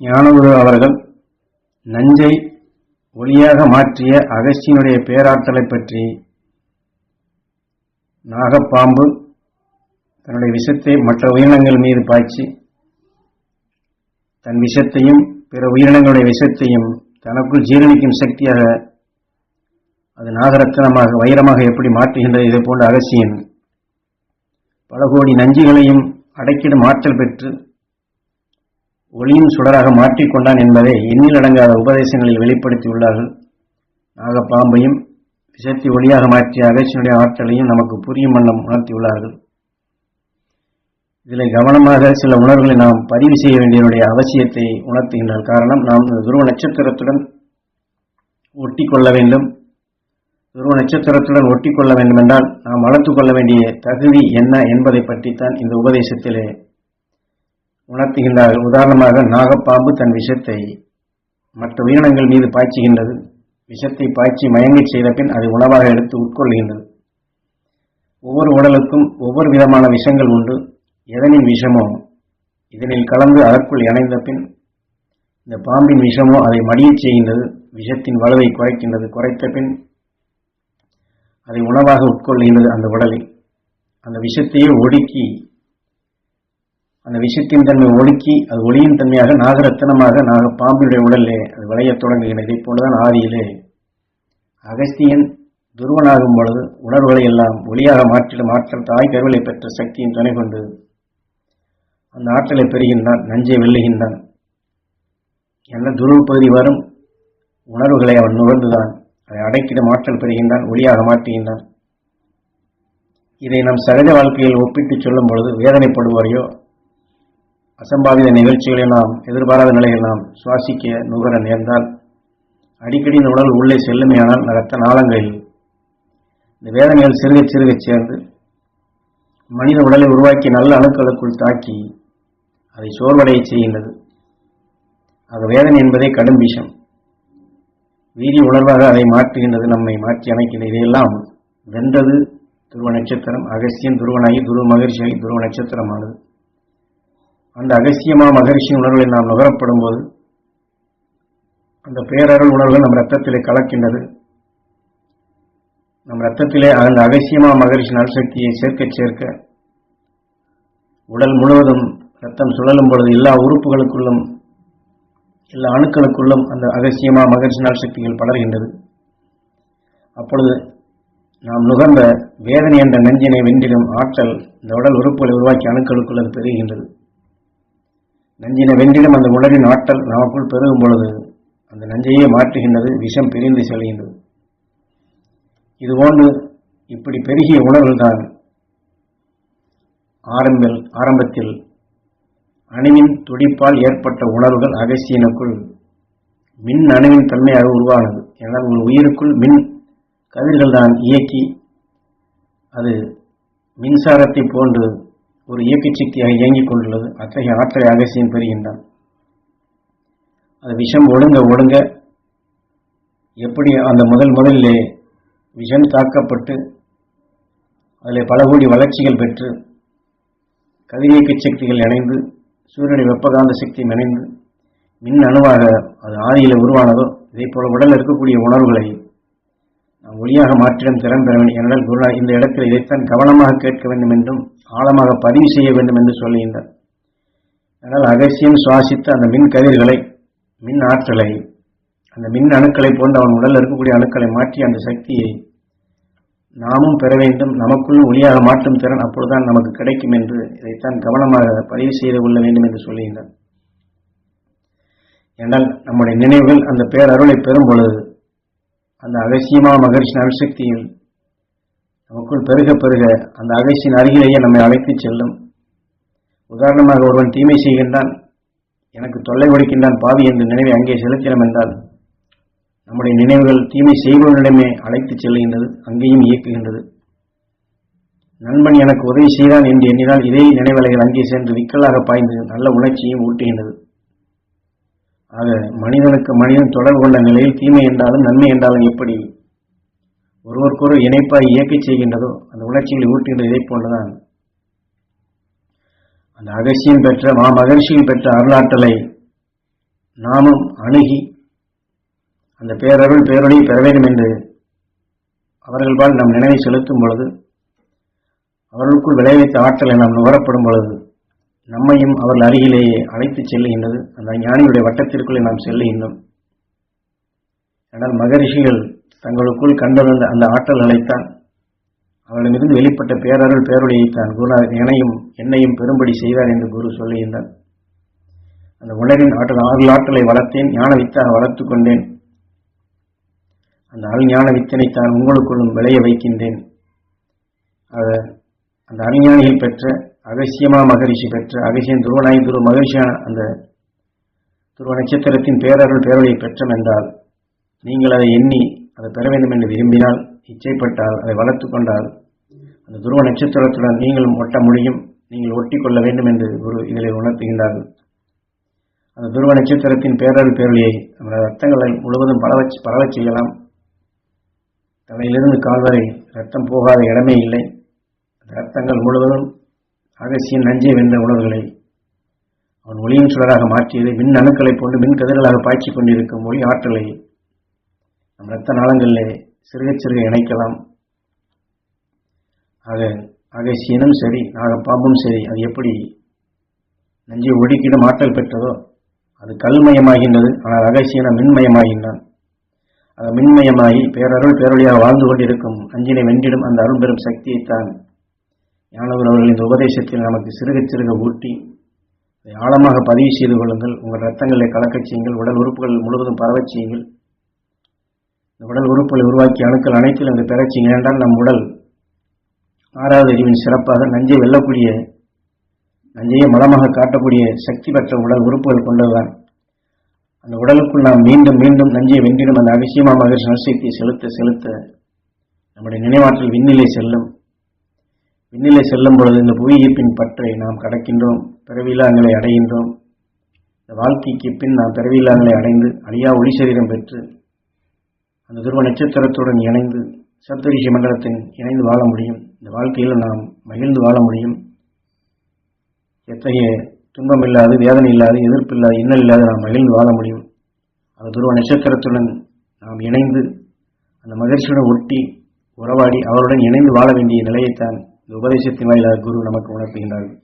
ஞானகுரு அவர்கள் நஞ்சை ஒளியாக மாற்றிய அகஸ்தியனுடைய பேராற்றலைப் பற்றி நாகப்பாம்பு தன்னுடைய விஷத்தை மற்ற உயிரினங்கள் மீது பாய்ச்சி தன் விஷத்தையும் பிற உயிரினங்களுடைய விஷத்தையும் தனக்குள் ஜீரணிக்கும் சக்தியாக அது நாகரத்தனமாக வைரமாக எப்படி மாற்றுகின்றது இதே போன்ற அகசியன் பல கோடி நஞ்சுகளையும் அடக்கிடும் ஆற்றல் பெற்று ஒளியின் சுடராக மாற்றிக்கொண்டான் என்பதை எண்ணிலடங்காத உபதேசங்களில் வெளிப்படுத்தியுள்ளார்கள். நாகப்பாம்பையும் விஷத்தை ஒளியாக மாற்றிய அகசியனுடைய ஆற்றலையும் நமக்கு புரியும் வண்ணம் உணர்த்தியுள்ளார்கள். இதில் கவனமாக சில உணர்வுகளை நாம் பதிவு செய்ய வேண்டியதனுடைய அவசியத்தை உணர்த்துகின்ற காரணம் நாம் இந்த துருவ நட்சத்திரத்துடன் ஒட்டி கொள்ள வேண்டும். துருவ நட்சத்திரத்துடன் ஒட்டி கொள்ள வேண்டும் என்றால் நாம் வளர்த்து கொள்ள வேண்டிய தகுதி என்ன என்பதை பற்றித்தான் இந்த உபதேசத்திலே உணர்த்துகின்றார்கள் உதாரணமாக நாகப்பாம்பு தன் விஷத்தை மற்ற உயிரினங்கள் மீது பாய்ச்சுகின்றது. விஷத்தை பாய்ச்சி மயங்கச் செய்த பின் அதை உணவாக எடுத்து உட்கொள்கின்றது. ஒவ்வொரு உடலுக்கும் ஒவ்வொரு விதமான விஷங்கள் உண்டு. எதனின் விஷமோ? இதனில் கலந்து அதற்குள் இணைந்த பின் இந்த பாம்பின் விஷமோ அதை மடியச் செய்கின்றது. விஷத்தின் வலுவை குறைக்கின்றது. குறைத்த பின் அதை உணவாக உட்கொள்கின்றது அந்த உடலை அந்த விஷத்தையே ஒடுக்கி அந்த விஷத்தின் தன்மை ஒடுக்கி அது ஒளியின் தன்மையாக நாகரத்தனமாக நாக பாம்பினுடைய உடலிலே அது விளையத் தொடங்குகிறது. இதை போலதான் ஆதியிலே. அகஸ்தியன் துருவனாகும் பொழுது உணர்வுகளை எல்லாம் ஒளியாக மாற்றிடும் ஆற்றல் தாய் கருவிலை பெற்ற சக்தியின் துணை கொண்டு அந்த ஆற்றலை பெறுகின்றான் நஞ்சை வெல்லுகின்றான். என்ன துருவ பகுதி வரும் உணர்வுகளை அவன் நுகர்ந்துதான் அதை அடைக்கிடும் ஆற்றல் பெறுகின்றான் ஒளியாக மாற்றுகின்றான். இதை நம் சகஜ வாழ்க்கையில் ஒப்பிட்டு சொல்லும் பொழுது வேதனைப்படுவாரையோ அசம்பாவித நிகழ்ச்சிகளை நாம் எதிர்பாராத நிலையில் நாம் சுவாசிக்க நுகர நேர்ந்தால் அடிக்கடி இந்த உடல் உள்ளே செல்லுமையானால் ரத்த நாளங்களில் இந்த வேதனைகள் சிறுக சிறுக சேர்ந்து மனித உடலை உருவாக்கி நல்ல அணுக்களுக்குள் தாக்கி அதை சோர்வடைய செய்கின்றது. ஆக வேதனை என்பதே கடும் விஷம். வீதி உணர்வாக அதை மாற்றுகின்றது நம்மை மாற்றி அமைக்கின்றது இதையெல்லாம் வென்றது துருவ நட்சத்திரம். அகசியன் துருவனாகி துருவ மகிழ்ச்சியாகி துருவ நட்சத்திரமானது. அந்த அகசியமா மகரிஷியின் உணர்வுகளை நாம் நுகரப்படும் போது அந்த பேரருள் உணர்வுகள் நம் ரத்தத்திலே கலக்கின்றது. நம் ரத்தத்திலே அந்த அகசியமா மகரிஷி நல்சக்தியை சேர்க்க சேர்க்க உடல் முழுவதும் ரத்தம் சுழலும் பொழுது எல்லா உறுப்புகளுக்குள்ளும் எல்லா அணுக்களுக்குள்ளும் அந்த அகசியமா மகரிஷி நல்சக்திகள் படர்கின்றது. அப்பொழுது நாம் நுகர்ந்த வேதனை என்ற நெஞ்சினை வென்றிடும் ஆற்றல் இந்த உடல் உறுப்புகளை உருவாக்கி அணுக்களுக்குள் அது பெருகின்றது நஞ்சின வெண்டிடம் அந்த உணரின் ஆற்றல் நமக்குள் பெருகும் பொழுது அந்த நஞ்சையே மாற்றுகின்றது விஷம் பிரிந்து செல்கின்றது இதுபோன்று இப்படி பெருகிய உணர்வுதான் ஆரம்ப ஆரம்பத்தில் அணுவின் துடிப்பால் ஏற்பட்ட உணர்வுகள் அகசியனுக்குள் மின் அணுவின் தன்மையாக உருவானது. ஏனால் உங்கள் உயிருக்குள் மின் கதிர்கள் தான் இயக்கி அது மின்சாரத்தை போன்று ஒரு இயக்க சக்தியாக இயங்கிக் கொண்டுள்ளது. அத்தகைய ஆற்றலை அகசியம் பெறுகின்றான். அது விஷம் ஒழுங்க ஒழுங்க எப்படி அந்த முதல் முதலிலே விஷம் தாக்கப்பட்டு அதில் பல கோடி வளர்ச்சிகள் பெற்று கதிரியக்க சக்திகள் இணைந்து சூரியனுடைய வெப்பகாந்த சக்தியும் இணைந்து மின் அணுவாக அது ஆதியில் உருவானதோ இதே போல உடல் இருக்கக்கூடிய உணர்வுகளை ஒளியாக மாற்றிடம் திறன் பெற வேண்டும் என்றால் குருநா இந்த இடத்தில் இதைத்தான் கவனமாக கேட்க வேண்டும் என்றும் ஆழமாக பதிவு செய்ய வேண்டும் என்று சொல்லுகின்றார். ஆனால் அகசியம் சுவாசித்த அந்த மின் கதிர்களை மின் ஆற்றலை அந்த மின் அணுக்களை போன்று அவன் உடலில் இருக்கக்கூடிய அணுக்களை மாற்றி அந்த சக்தியை நாமும் பெற வேண்டும் நமக்குள்ளும் ஒளியாக மாற்றும் திறன் அப்பொழுதுதான் நமக்கு கிடைக்கும் என்று இதைத்தான் கவனமாக பதிவு செய்து கொள்ள வேண்டும் என்று சொல்லுகின்றார். என்றால் நம்முடைய நினைவுகள் அந்த பேரருளை பெறும் பொழுது அந்த அகசியமா மகரிஷி அணுசக்தியில் நமக்குள் பெருக பெருக அந்த அகசியின் அருகிலேயே நம்மை அழைத்து செல்லும். உதாரணமாக ஒருவன் தீமை செய்கின்றான் எனக்கு தொல்லை கொடுக்கின்றான் பாவி என்று நினைவை அங்கே செலுத்தினோம் என்றால் நம்முடைய நினைவுகள் தீமை செய்பவனிடமே அழைத்து செல்கின்றது அங்கேயும் இயக்குகின்றது. நண்பன் எனக்கு உதவி செய்தான் என்று எண்ணினால் இதே நினைவலைகள் அங்கே சென்று விக்கலாக பாய்ந்து நல்ல உணர்ச்சியும் ஊட்டுகின்றது. ஆக மனிதனுக்கு மனிதன் தொடர்பு கொண்ட நிலையில் தீமை என்றாலும் நன்மை என்றாலும் எப்படி? ஒருவருக்கொரு இணைப்பாய் இயக்கச் செய்கின்றதோ அந்த உணர்ச்சிகளை ஊட்டுகின்ற இதை போன்றுதான். அந்த அகசியம் பெற்ற மா மகர்ஷியில் பெற்ற அருளாற்றலை நாமும் அணுகி அந்த பேரருள் பேரொழியை பெற வேண்டும் என்று அவர்கள்பால் நம் நினைவை செலுத்தும் பொழுது அவர்களுக்குள் விளைவித்த ஆற்றலை நாம் நுகரப்படும் பொழுது நம்மையும் அவர்கள் அருகிலேயே அழைத்துச் செல்லுகின்றது. அந்த ஞானியுடைய வட்டத்திற்குள்ளே நாம் செல்லுகின்றோம். ஆனால் மகரிஷிகள் தங்களுக்குள் கண்டறிந்த அந்த ஆற்றல்களைத்தான் அவரிடமிருந்து வெளிப்பட்ட பேரருள் பேரொழியைத்தான் குருநாதர் என்னையும் என்னையும் பெரும்படி செய்தார் என்று குரு சொல்லுகின்றார். அந்த உலகின் ஆற்றல் ஆறு ஆற்றலை வளர்த்தேன் ஞான வித்தாக வளர்த்துக் கொண்டேன். அந்த அருஞான வித்தனைத்தான் உங்களுக்குள்ளும் விளைய வைக்கின்றேன். அந்த அறிஞானிகள் பெற்ற அகசியமா மகரிஷி பெற்ற அகசியன் துருவனாய் துருவ மகிழ்ச்சியான அந்த துருவ நட்சத்திரத்தின் பேரர்கள் பேரொழியை பெற்றம் என்றால் நீங்கள் அதை எண்ணி அதை பெற வேண்டும் என்று விரும்பினால் இச்சைப்பட்டால் அதை வளர்த்துக் கொண்டால் அந்த துருவ நட்சத்திரத்துடன் நீங்களும் ஒட்ட முடியும் நீங்கள் ஒட்டி கொள்ள வேண்டும் என்று குரு இதில் உணர்த்துகின்றார்கள். அந்த துருவ நட்சத்திரத்தின் பேரருள் பேரொழியை நம்முடைய ரத்தங்களை முழுவதும் பரவச் பரவச் செய்யலாம். தலையிலிருந்து கால் வரை ரத்தம் போகாத இடமே இல்லை. ரத்தங்கள் முழுவதும் அகசியன் நஞ்சை வென்ற உணர்வுகளை அவன் ஒளியின் சுடராக மாற்றியது மின் அணுக்களைப் போன்று மின் கதிர்களாக பாய்ச்சி கொண்டிருக்கும் ஒளி ஆற்றலை நம் ரத்த நாளங்களிலே சிறுக சிறுக இணைக்கலாம். ஆக அகசியனும் சரி நாகப்பாம்பும் சரி அது எப்படி நஞ்சை ஒடுக்கிடும் ஆற்றல் பெற்றதோ அது கல்மயமாகின்றது. ஆனால் அகசியன மின்மயமாகின்றான். அது மின்மயமாகி பேரருள் பேரொழியாக வாழ்ந்து கொண்டிருக்கும் அஞ்சினை வென்றிடும் அந்த அருள் பெறும் சக்தியைத்தான் ஞானவர் அவர்கள் இந்த உபதேசத்தில் நமக்கு சிறுக சிறுக ஊட்டி அதை ஆழமாக பதிவு செய்து கொள்ளுங்கள். உங்கள் ரத்தங்களை கலக்கச் செய்யுங்கள். உடல் உறுப்புகள் முழுவதும் பரவச் செய்யுங்கள். இந்த உடல் உறுப்புகளை உருவாக்கிய அணுக்கள் அனைத்திலும் இந்த பெறச் செய்யுங்கள். என்றால் நம் உடல் ஆறாவது அறிவின் சிறப்பாக நஞ்சை வெல்லக்கூடிய நஞ்சையை மலமாக காட்டக்கூடிய சக்தி பெற்ற உடல் உறுப்புகள் கொண்டதுதான். அந்த உடலுக்குள் நாம் மீண்டும் மீண்டும் நஞ்சை வென்றிடும் அந்த அதிசயமாக மகர்ஷி செலுத்த செலுத்த நம்முடைய நினைவாற்றல் விண்ணிலை செல்லும். விண்ணிலை செல்லும் பொழுது இந்த புவியீர்ப்பின் பற்றை நாம் கடக்கின்றோம் பிறவியிலாங்களை அடைகின்றோம். இந்த வாழ்க்கைக்கு பின் நாம் பிறவியிலாங்களை அடைந்து அழியா ஒளி சரீரம் பெற்று அந்த துருவ நட்சத்திரத்துடன் இணைந்து சப்தரிஷி மண்டலத்தின் இணைந்து வாழ முடியும். இந்த வாழ்க்கையில் நாம் மகிழ்ந்து வாழ முடியும். எத்தகைய துன்பம் இல்லாது வேதனை இல்லாது எதிர்ப்பு இல்லாத இன்னல் இல்லாத நாம் மகிழ்ந்து வாழ முடியும். அந்த துருவ நட்சத்திரத்துடன் நாம் இணைந்து அந்த மகிழ்ச்சியுடன் ஒட்டி உறவாடி அவருடன் இணைந்து வாழ வேண்டிய நிலையைத்தான் உபதேசத்தின் வாயிலாக குரு நமக்கு உணர்த்துகின்றார்கள்